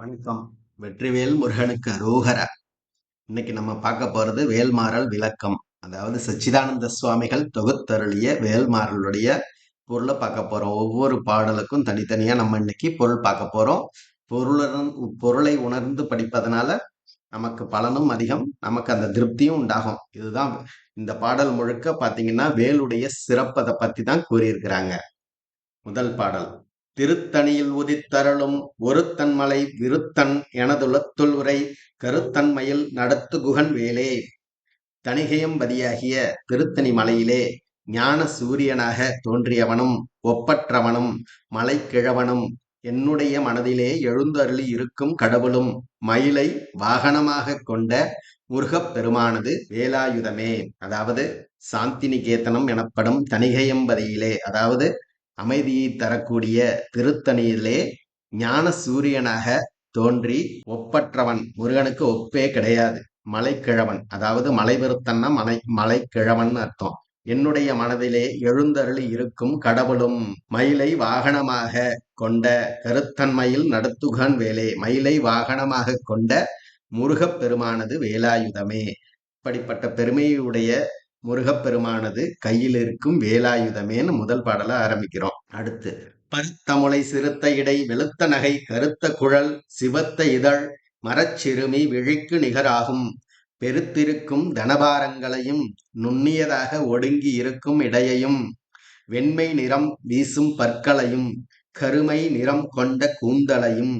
வணக்கம் வெற்றிவேல் முருகனுக்கு அரோகரா. இன்னைக்கு நம்ம பார்க்க போறது வேல்மாறல் விளக்கம். அதாவது சச்சிதானந்த சுவாமிகள் தொகுத்தருளிய வேல்மாறலுடைய பொருளை பார்க்க போறோம். ஒவ்வொரு பாடலுக்கும் தனித்தனியா நம்ம இன்னைக்கு பொருள் பார்க்க போறோம். பொருளுடன் பொருளை உணர்ந்து படிப்பதனால நமக்கு பலனும் அதிகம் நமக்கு அந்த திருப்தியும் உண்டாகும். இதுதான் இந்த பாடல் முழுக்க பாத்தீங்கன்னா வேலுடைய சிறப்பதை பத்தி தான் கூறியிருக்கிறாங்க. முதல் பாடல். திருத்தணியில் உதித்தருளும் ஒருத்தன்மலை விருத்தன் எனதுலத்துள் உரை கருத்தன்மையில் நடத்து குகன் வேலே. தணிகையம்பதியாகிய திருத்தணி மலையிலே ஞான சூரியனாக தோன்றியவனும் ஒப்பற்றவனும் மலைக்கிழவனும் என்னுடைய மனதிலே எழுந்தருளி இருக்கும் கடவுளும் மயிலை வாகனமாக கொண்ட முருகப் பெருமானது வேலாயுதமே. அதாவது சாந்திநிகேதனம் எனப்படும் தணிகையம்பதியிலே அதாவது அமைதியை தரக்கூடிய திருத்தணியிலே ஞான சூரியனாக தோன்றி ஒப்பற்றவன். முருகனுக்கு ஒப்பே கிடையாது. மலைக்கிழவன். அதாவது மலைபெருத்தன்னா மலை மலைக்கிழவன் அர்த்தம். என்னுடைய மனதிலே எழுந்தருளி இருக்கும் கடவுளும் மயிலை வாகனமாக கொண்ட கருத்தன்மையில் நடத்துகான் வேலே. மயிலை வாகனமாக கொண்ட முருகப் பெருமானது வேலாயுதமே. இப்படிப்பட்ட பெருமையுடைய முருகப்பெருமானது கையில் இருக்கும் வேலாயுதமேன்னு முதல் பாடல ஆரம்பிக்கிறோம். அடுத்து பருத்தமுளை சிறுத்த இடை வெளுத்த நகை கருத்த குழல் சிவத்த இதழ் மரச்சிறுமி விழிக்கு நிகராகும். பெருத்திருக்கும் தனபாரங்களையும் நுண்ணியதாக ஒடுங்கி இருக்கும் இடையையும் வெண்மை நிறம் வீசும் பற்களையும் கருமை நிறம் கொண்ட கூந்தலையும்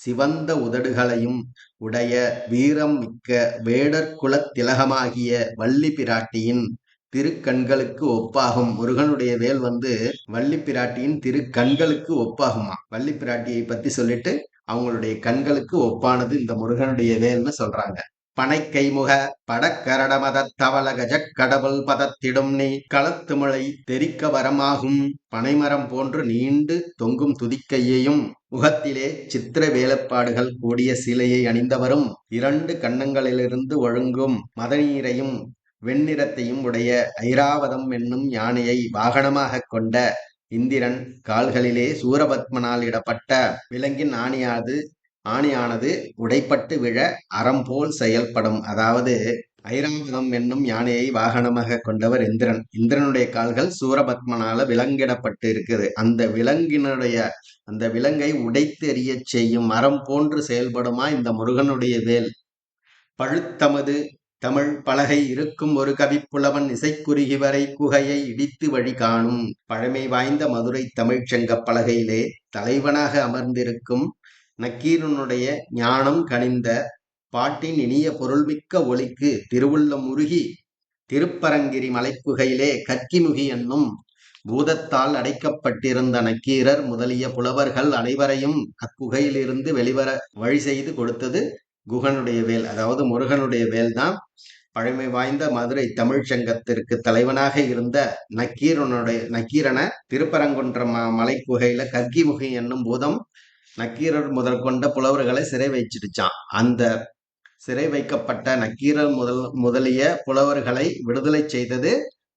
சிவந்த உதடுகளையும் உடைய வீரம் மிக்க வேடர்குலத் திலகமாகிய வள்ளி பிராட்டியின் திருக்கண்களுக்கு ஒப்பாகும். முருகனுடைய வேல் வந்து வள்ளி பிராட்டியின் திருக்கண்களுக்கு ஒப்பாகுமா வள்ளி பிராட்டியை பத்தி சொல்லிட்டு அவங்களுடைய கண்களுக்கு ஒப்பானது இந்த முருகனுடைய வேல்னு சொல்றாங்க. பனைக்கைமுக படக்கரடமதத் கஜக்கடவுள் பதத்திடும் நீ களத்துமழை தெரிக்க வரமாகும். பனைமரம் போன்று நீண்டு தொங்கும் துதிக்கையையும் முகத்திலே சித்திர வேலைப்பாடுகள் கூடிய சிலையை அணிந்தவரும் இரண்டு கன்னங்களிலிருந்து ஒழுங்கும் மதநீரையும் வெண்ணிறத்தையும் உடைய ஐராவதம் என்னும் யானையை வாகனமாக கொண்ட இந்திரன் கால்களிலே சூரபத்மனால் இடப்பட்ட விலங்கின் ஆணியாது ஆணியானது உடைப்பட்டு விழ அறம் போல் செயல்படும். அதாவது ஐராவதம் என்னும் யானையை வாகனமாக கொண்டவர் இந்திரன். இந்திரனுடைய கால்கள் சூரபத்மனால விலங்கிடப்பட்டு இருக்குது. அந்த விலங்கினுடைய அந்த விலங்கை உடைத்து எறிய செய்யும் மரம் போன்று செயல்படுமா இந்த முருகனுடைய வேல்? பழுத்தமது தமிழ் பலகை இருக்கும் ஒரு கவிப்புலவன் இசைக்குறுகி வரை குகையை இடித்து வழி காணும். பழமை வாய்ந்த மதுரை தமிழ்ச்சங்க பலகையிலே தலைவனாக அமர்ந்திருக்கும் நக்கீரனுடைய ஞானம் கனிந்த பாட்டின் இனிய பொருள்மிக்க ஒளிக்கு திருவுள்ளம் உருகி திருப்பரங்கிரி மலைக்குகையிலே கற்கிமுகி என்னும் பூதத்தால் அடைக்கப்பட்டிருந்த நக்கீரர் முதலிய புலவர்கள் அனைவரையும் அக்குகையிலிருந்து வெளிவர வழி செய்து கொடுத்தது குகனுடைய வேல் அதாவது முருகனுடைய வேல் தான் பழமை வாய்ந்த மதுரை தமிழ் சங்கத்திற்கு தலைவனாக இருந்த நக்கீரனுடைய நக்கீரனை திருப்பரங்குன்ற ம மலைக்குகையில கர்கிமுகி என்னும் பூதம் நக்கீரர் முதல் கொண்ட புலவர்களை சிறை வைச்சிடுச்சான் அந்த சிறை வைக்கப்பட்ட நக்கீரர் முதல் முதலிய புலவர்களை விடுதலை செய்தது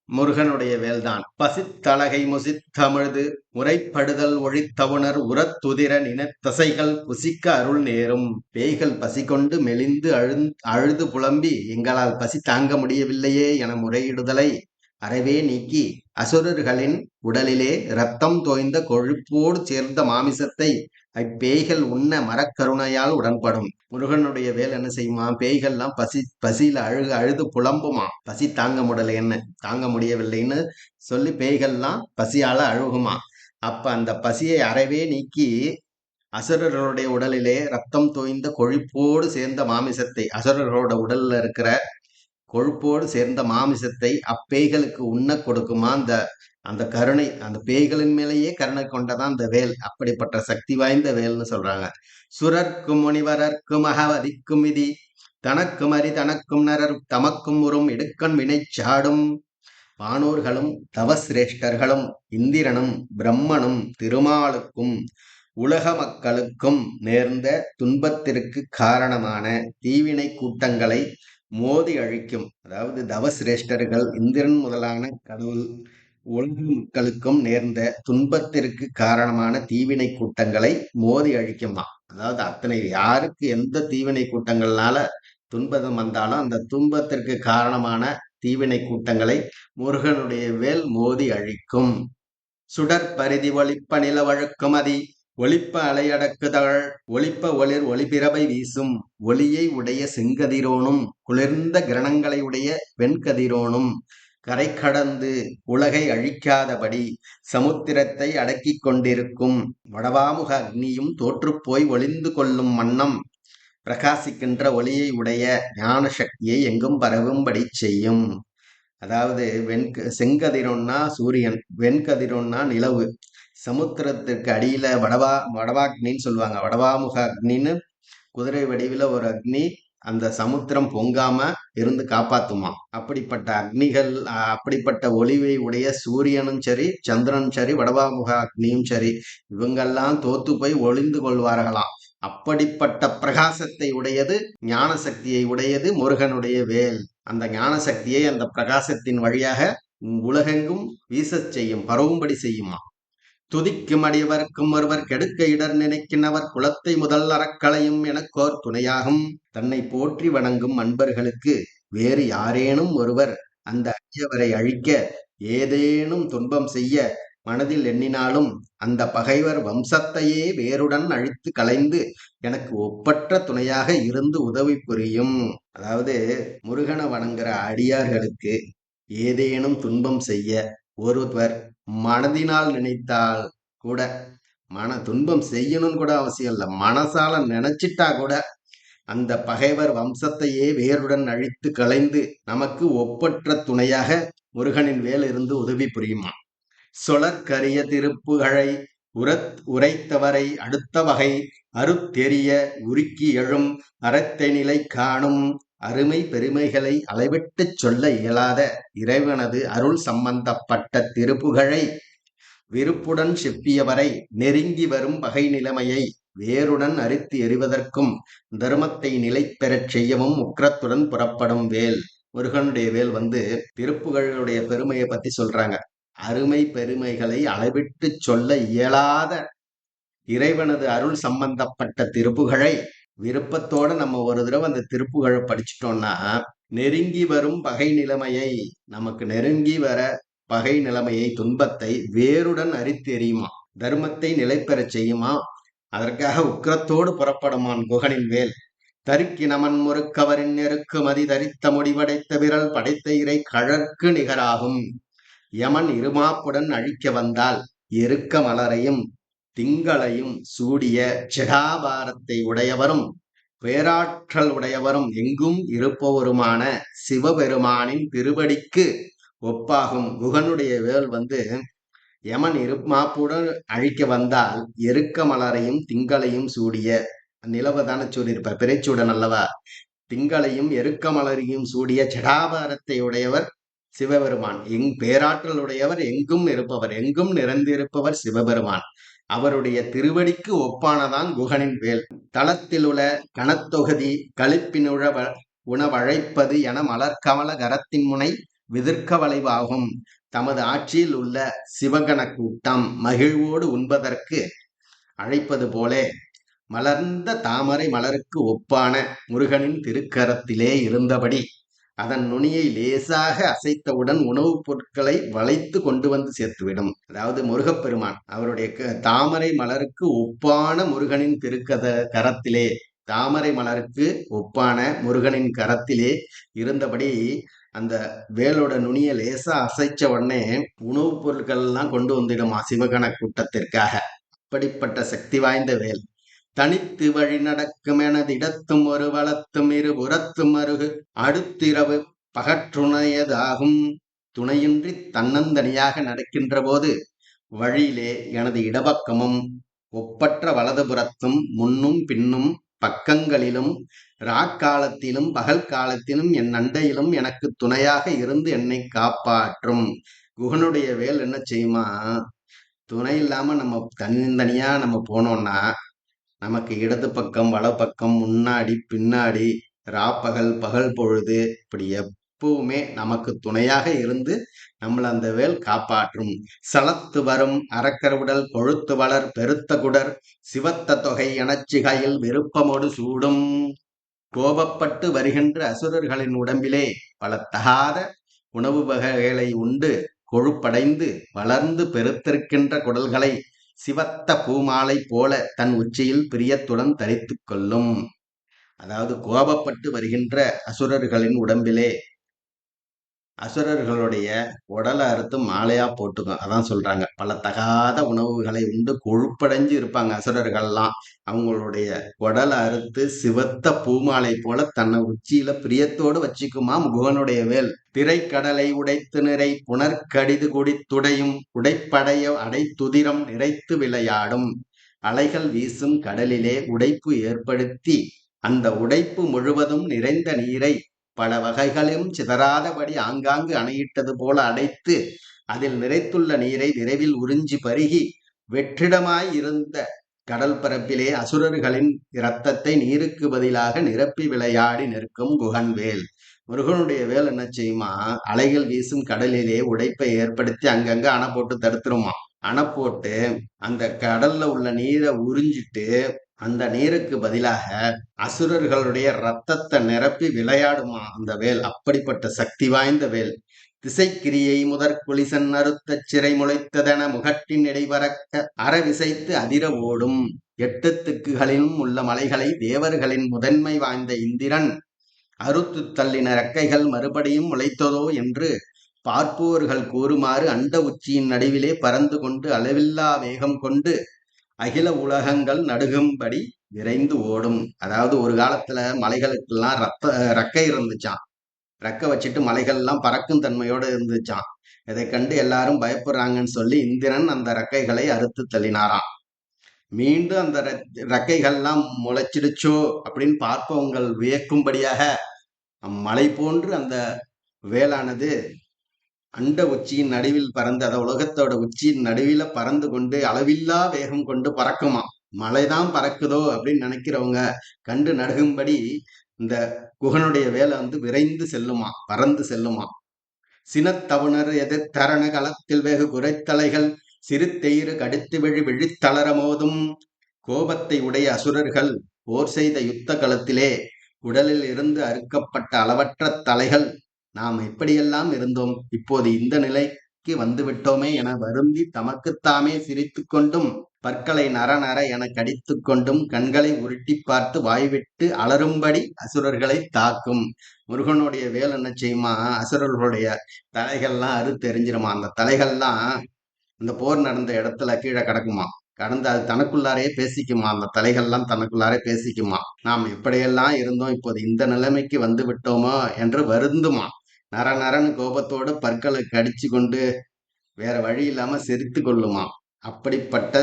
முருகனுடைய வேல்தான். பசித்தலகை முசித்தமிழ்து முறைப்படுதல் ஒழித்தவுணர் உரத்துதிர நினத்தசைகள் புசிக்க அருள் நேரும். பேய்கள் பசி கொண்டு மெலிந்து அழு அழுது புலம்பி எங்களால் பசி தாங்க முடியவில்லையே என முறையிடுதலை அறவே நீக்கி அசுரர்களின் உடலிலே ரத்தம் தோய்ந்த கொழுப்போடு சேர்ந்த மாமிசத்தை அப்பேய்கள் உண்ண மரக்கருணையால் உடன்படும். முருகனுடைய வேலை என்ன செய்யுமா? பேய்கள்லாம் பசி பசியில அழுக அழுது புலம்புமா? பசி தாங்க முடியலைன்னு தாங்க முடியவில்லைன்னு சொல்லி பேய்கள்லாம் பசியால அழுகுமா? அப்ப அந்த பசியை அறவே நீக்கி அசுரர்களுடைய உடலிலே ரத்தம் தோய்ந்த கொழுப்போடு சேர்ந்த மாமிசத்தை அசுரர்களோட உடல்ல இருக்கிற கொழுப்போடு சேர்ந்த மாமிசத்தை அப்பேய்களுக்கு உண்ண கொடுக்குமா? அந்த அந்த கருணை அந்த பேய்களின் மேலேயே கருணை கொண்டதான் அந்த வேல் அப்படிப்பட்ட சக்தி வாய்ந்த வேல்னு சொல்றாங்க. சுரர்க்கும் முனிவரர்க்கும் அகவதிக்கும் விதி தனக்கும் அரி தனக்கும் நரர் தமக்கும் உறும் இடுக்கண் வினை சாடும். வானூர்களும் தவசிரேஷ்டர்களும் இந்திரனும் பிரம்மனும் திருமாலுக்கும் உலக மக்களுக்கும் நேர்ந்த துன்பத்திற்கு காரணமான தீவினை கூட்டங்களை மோதி அழிக்கும். அதாவது தவசிரேஷ்டர்கள் இந்திரன் முதலான கடவுள் உலக மக்களுக்கும் நேர்ந்த துன்பத்திற்கு காரணமான தீவினை கூட்டங்களை மோதி அழிக்குமா அதாவது அத்தனை யாருக்கு எந்த தீவினை கூட்டங்கள்னால துன்பதம் வந்தாலும் அந்த துன்பத்திற்கு காரணமான தீவினை கூட்டங்களை முருகனுடைய வேல் மோதி அழிக்கும். சுடர் பரிதி ஒளிப்ப நில வழுக்குமதி ஒளிப்ப அலையடக்குதழ் ஒளிப்ப ஒளிர் ஒளிபிரபை வீசும். ஒளியை உடைய செங்கதிரோனும் குளிர்ந்த கிரணங்களை உடைய வெண்கதிரோனும். கரை கடந்து உலகை அழிக்காதபடி சமுத்திரத்தை அடக்கிக் கொண்டிருக்கும் வடவாமுக அக்னியும் தோற்றுப்போய் ஒளிந்து கொள்ளும் வண்ணம் பிரகாசிக்கின்ற ஒளியை உடைய ஞான சக்தியை எங்கும் பரவும்படி செய்யும். அதாவது வெண்க செங்கதிரோன்னா சூரியன் வெண்கதிரொன்னா நிலவு. சமுத்திரத்திற்கு அடியில வடவா வடவாக்னின்னு சொல்லுவாங்க. வடவாமுக அக்னின்னு குதிரை வடிவில் ஒரு அக்னி அந்த சமுத்திரம் பொங்காம இருந்து காப்பாத்துமா? அப்படிப்பட்ட அக்னிகள் அப்படிப்பட்ட ஒளிவை உடைய சூரியனும் சரி சந்திரனும் சரி வடவாமுக அக்னியும் சரி இவங்கெல்லாம் தோத்து போய் ஒளிந்து கொள்வார்களாம். அப்படிப்பட்ட பிரகாசத்தை உடையது ஞான சக்தியை உடையது முருகனுடைய வேல். அந்த ஞான சக்தியை அந்த பிரகாசத்தின் வழியாக உலகெங்கும் வீசச் செய்யும் பரவும்படி செய்யுமா துதிக்கும் அடியவர்க்கும் ஒருவர் கெடுக்க இடர் நினைக்கின்றவர் குலத்தை முதல் அறக்களையும் எனக்கோர் துணையாகும். தன்னை போற்றி வணங்கும் அன்பர்களுக்கு வேறு யாரேனும் ஒருவர் அந்த அடியவரை அழிக்க ஏதேனும் துன்பம் செய்ய மனதில் எண்ணினாலும் அந்த பகைவர் வம்சத்தையே வேருடன் அழித்து கலைந்து எனக்கு ஒப்பற்ற துணையாக இருந்து உதவி புரியும். அதாவது முருகனை வணங்குற அடியார்களுக்கு ஏதேனும் துன்பம் செய்ய ஒருவர் மனதினால் நினைத்தால் கூட மன துன்பம் செய்யணும்னு கூட அவசியம் இல்லை. மனசால நினைச்சிட்டா கூட அந்த பகைவர் வம்சத்தையே வேருடன் அழித்து களைந்து நமக்கு ஒப்பற்ற துணையாக முருகனின் வேல் இருந்து உதவி புரியுமா? சொலற்கரிய திருப்புகழை உரத் உரைத்தவரை அடுத்த வகை அருத்தெரிய உருக்கி எழும் அறத்தை நிலை காணும் அருமை பெருமைகளை அளவிட்டுச் சொல்ல இயலாத இறைவனது அருள் சம்பந்தப்பட்ட திருப்புகழை விருப்புடன் செப்பியவரை நெருங்கி வரும் பகை நிலைமையை வேருடன் அரித்து எறிவதற்கும் தர்மத்தை நிலை பெறச் செய்யவும் உக்ரத்துடன் புறப்படும் வேல். முருகனுடைய வேல் வந்து திருப்புகழுடைய பெருமையை பத்தி சொல்றாங்க. அருமை பெருமைகளை அளவிட்டு சொல்ல இயலாத இறைவனது அருள் சம்பந்தப்பட்ட திருப்புகழை விருப்பத்தோட நம்ம ஒரு தடவை அந்த திருப்புகழை படிச்சிட்டோம்னா நெருங்கி வரும் பகை நிலைமையை நமக்கு நெருங்கி வர பகை நிலைமையை துன்பத்தை வேருடன் அரித்தெறியுமா தர்மத்தை நிலை செய்யுமா? அதற்காக உக்கிரத்தோடு புறப்படுமான் குகனின் வேல்? தருக்கி நமன் முறுக்கவரின் நெருக்கு மதி தரித்த முடிவடைத்த விரல் படைத்த இறை கழற்கு நிகராகும். யமன் இருமாப்புடன் அழிக்க வந்தால் எருக்க மலரையும் திங்களையும் சூடிய ஜெகாபாரத்தை உடையவரும் பேராற்றல் உடையவரும் எங்கும் இருப்பவருமான சிவபெருமானின் திருவடிக்கு ஒப்பாகும். குகனுடைய வேல் வந்து யமன் இருமாப்புடன் அழிக்க வந்தால் எருக்க மலரையும் திங்களையும் சூடிய நிலவை தானே சொல்லியிருப்பார் பிறைச்சூடன் அல்லவா? திங்களையும் எருக்க மலரையும் சூடிய ஜடாபாரத்தை உடையவர் சிவபெருமான். எங் பேராற்றல் உடையவர் எங்கும் இருப்பவர் எங்கும் நிறைந்திருப்பவர் சிவபெருமான். அவருடைய திருவடிக்கு ஒப்பானதான் குகனின் வேல். தளத்திலுள்ள கணத்தொகுதி கழிப்பினுழ உணவழைப்பது என மலர்கமல கரத்தின் முனை விதிர்க்க வளைவாகும். தமது ஆட்சியில் உள்ள சிவகண கூட்டம் மகிழ்வோடு உண்பதற்கு அழைப்பது போலே. மலர்ந்த தாமரை மலருக்கு ஒப்பான முருகனின் திருக்கரத்திலே இருந்தபடி அதன் நுனியை லேசாக அசைத்தவுடன் உணவுப் பொருட்களை வளைத்து கொண்டு வந்து சேர்த்துவிடும். அதாவது முருகப்பெருமான் அவருடைய தாமரை மலருக்கு ஒப்பான முருகனின் திருக்கத கரத்திலே தாமரை மலருக்கு ஒப்பான முருகனின் கரத்திலே இருந்தபடி அந்த வேலோட நுனியை லேசா அசைச்ச உடனே உணவுப் பொருட்கள் எல்லாம் கொண்டு வந்துடுமா சிவகண கூட்டத்திற்காக. அப்படிப்பட்ட சக்தி வாய்ந்த வேல். தனித்து வழி நடக்கும் எனது இடத்தும் ஒரு வளத்தும் இரு புறத்தும் அருகு. அடுத்திரவு பகற்றுணையதாகும். துணையின்றி தன்னந்தனியாக நடக்கின்ற போது வழியிலே எனது இடப்பக்கமும் ஒப்பற்ற வலதுபுறத்தும் முன்னும் பின்னும் பக்கங்களிலும் ராக்காலத்திலும் பகல் காலத்திலும் என் அண்டையிலும் எனக்கு துணையாக இருந்து என்னை காப்பாற்றும். குகனுடைய வேல் என்ன செய்யுமா? துணை இல்லாம நம்ம தனித்தனியா நம்ம போனோம்னா நமக்கு இடது பக்கம் வலப்பக்கம் முன்னாடி பின்னாடி ராப்பகல் பகல் பொழுது இப்படி எப்பவுமே நமக்கு துணையாக இருந்து நம்மளை அந்த வேல் காப்பாற்றும். சலத்து வரும் அறக்கருவுடல் கொழுத்து வளர் பெருத்த குடர் சிவத்த தொகை எனச்சிகையில் விருப்பமோடு சூடும். கோபப்பட்டு வருகின்ற அசுரர்களின் உடம்பிலே பல தகாத உணவு வகைகளை உண்டு. கொழுப்படைந்து வளர்ந்து பெருத்திருக்கின்ற குடல்களை சிவத்த பூமாலை போல தன் உச்சியில் பிரியத்துடன் தரித்து கொள்ளும். அதாவது கோபப்பட்டு வருகின்ற அசுரர்களின் உடம்பிலே அசுரர்களுடைய உடலை அறுத்து மாலையா போட்டுக்கும். அதான் சொல்றாங்க. பல தகாத உணவுகளை உண்டு கொழுப்படைஞ்சு இருப்பாங்க அசுரர்கள்லாம். அவங்களுடைய உடலை அறுத்து சிவத்த பூமாலை போல தன்னை உச்சியில பிரியத்தோடு வச்சுக்குமா முகனுடைய வேல். திரைக்கடலை உடைத்து நிறை புனர்கடிது துடையும் உடைப்படைய அடைத்துதிரம் நிறைத்து விளையாடும். அலைகள் வீசும் கடலிலே உடைப்பு ஏற்படுத்தி அந்த உடைப்பு முழுவதும் நிறைந்த நீரை பல வகைகளும் சிதறாதபடி ஆங்காங்கு அணையிட்டது போல அடைத்து அதில் நிறைத்துள்ள நீரை விரைவில் உறிஞ்சி பருகி வெற்றிடமாய் இருந்த கடல் பரப்பிலே அசுரர்களின் இரத்தத்தை நீருக்கு பதிலாக நிரப்பி விளையாடி நிற்கும் குகன்வேல். முருகனுடைய வேல் என்ன செய்யுமா? அலைகள் வீசும் கடலிலே உடைப்பை ஏற்படுத்தி அங்கங்க அணை போட்டு தடுத்துருமா? அணை போட்டு அந்த கடல்ல உள்ள நீரை உறிஞ்சிட்டு அந்த நீருக்கு பதிலாக அசுரர்களுடைய ரத்தத்தை நிரப்பி விளையாடுமா அந்த வேல்? அப்படிப்பட்ட சக்தி வாய்ந்த வேல். திசைக்கிரியை முதற் குளிசன் அறுத்த சிறை முளைத்ததென முகட்டின் இடைவரக்க அறவிசைத்து அதிர ஓடும். எட்டு திக்குகளிலும் உள்ள மலைகளை தேவர்களின் முதன்மை வாய்ந்த இந்திரன். அறுத்து தள்ளின ரெக்கைகள் மறுபடியும் முளைத்ததோ என்று பார்ப்போர்கள் கூறுமாறு அண்ட உச்சியின் நடுவிலே பறந்து கொண்டு அளவில்லா வேகம் கொண்டு அகில உலகங்கள் நடுகும்படி விரைந்து ஓடும். அதாவது ஒரு காலத்துல மலைகளுக்கெல்லாம் ரத்த ரெக்கை இருந்துச்சான் ரெக்கை வச்சுட்டு மலைகள்லாம் பறக்கும் தன்மையோடு இருந்துச்சான் இதை கண்டு எல்லாரும் பயப்படுறாங்கன்னு சொல்லி இந்திரன் அந்த ரெக்கைகளை அறுத்து தள்ளினாராம். மீண்டும் அந்த ரெக்கைகள்லாம் முளைச்சிடுச்சோ அப்படின்னு பார்ப்பவங்கள் வியக்கும்படியாக மலை போன்று அந்த வேளானது அண்ட உச்சியின் நடுவில் பறந்து அதை உலகத்தோட உச்சியின் நடுவில பறந்து கொண்டு அளவில்லா வேகம் கொண்டு பறக்குமா மழைதான் பறக்குதோ அப்படின்னு நினைக்கிறவங்க கண்டு நடுகும்படி இந்த குகனுடைய வேலை வந்து விரைந்து செல்லுமா பறந்து செல்லுமா சினத்தவுணர் எதிர் தரண களத்தில் வெகு குறைத்தலைகள் சிறு தெயிறு கடித்து விழி விழித்தளர மோதும். கோபத்தை உடைய அசுரர்கள் போர் செய்த யுத்த களத்திலே உடலில் இருந்து அறுக்கப்பட்ட அளவற்ற தலைகள் நாம் எப்படியெல்லாம் இருந்தோம்? இப்போது இந்த நிலைக்கு வந்துவிட்டோமே என வருந்தி தமக்குத்தாமே சிரித்து கொண்டும் பற்களை நர நர என கடித்து கொண்டும் கண்களை உருட்டி பார்த்து வாய்விட்டு அலரும்படி அசுரர்களை தாக்கும். முருகனுடைய வேல் என்ன செய்யுமா? அசுரர்களுடைய தலைகள்லாம் அறுத்தெறிஞ்சிருமா அந்த தலைகள்லாம் இந்த போர் நடந்த இடத்துல கீழே கிடக்குமா? கடந்து அது தனக்குள்ளாரே பேசிக்குமா? அந்த தலைகள்லாம் தனக்குள்ளாரே பேசிக்குமா? நாம் எப்படியெல்லாம் இருந்தோம்? இப்போது இந்த நிலைமைக்கு வந்து விட்டோமோ என்று வருந்துமா? நர நரன் கோபத்தோடு பற்களை கடிச்சு கொண்டு வேற வழி இல்லாம செரித்து கொள்ளுமா? அப்படிப்பட்ட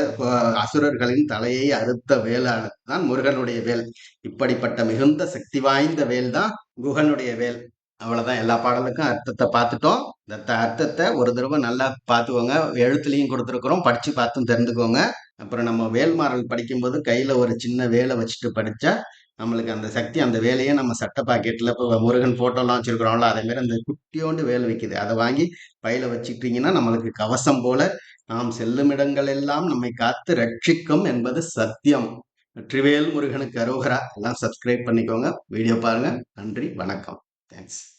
அசுரர்களின் தலையை அறுத்த வேலானது தான் முருகனுடைய வேல். இப்படிப்பட்ட மிகுந்த சக்தி வாய்ந்த வேல் தான் குகனுடைய வேல். அவ்வளவுதான் எல்லா பாடலுக்கும் அர்த்தத்தை பார்த்துட்டோம். இந்த அர்த்தத்தை ஒரு தடவை நல்லா பார்த்துக்கோங்க. எழுத்துலையும் கொடுத்துருக்குறோம். படிச்சு பார்த்தும் தெரிஞ்சுக்கோங்க. அப்புறம் நம்ம வேல்மாறல் படிக்கும்போது கையில ஒரு சின்ன வேலை வச்சுட்டு படிச்சா நம்மளுக்கு அந்த சக்தி அந்த வேலையை நம்ம சட்ட பாக்கெட்டில் இப்போ முருகன் ஃபோட்டோலாம் வச்சுருக்குறோம்ல அதேமாரி அந்த குட்டியோண்டு வேலை வைக்குது. அதை வாங்கி பையில வச்சுக்கிட்டிங்கன்னா நம்மளுக்கு கவசம் போல நாம் செல்லும் இடங்கள் எல்லாம் நம்மை காத்து ரட்சிக்கும் என்பது சத்தியம். ட்ரிவேல் முருகனுக்கு அரோகரா. எல்லாம் சப்ஸ்கிரைப் பண்ணிக்கோங்க. வீடியோ பாருங்க. நன்றி. வணக்கம். தேங்க்ஸ்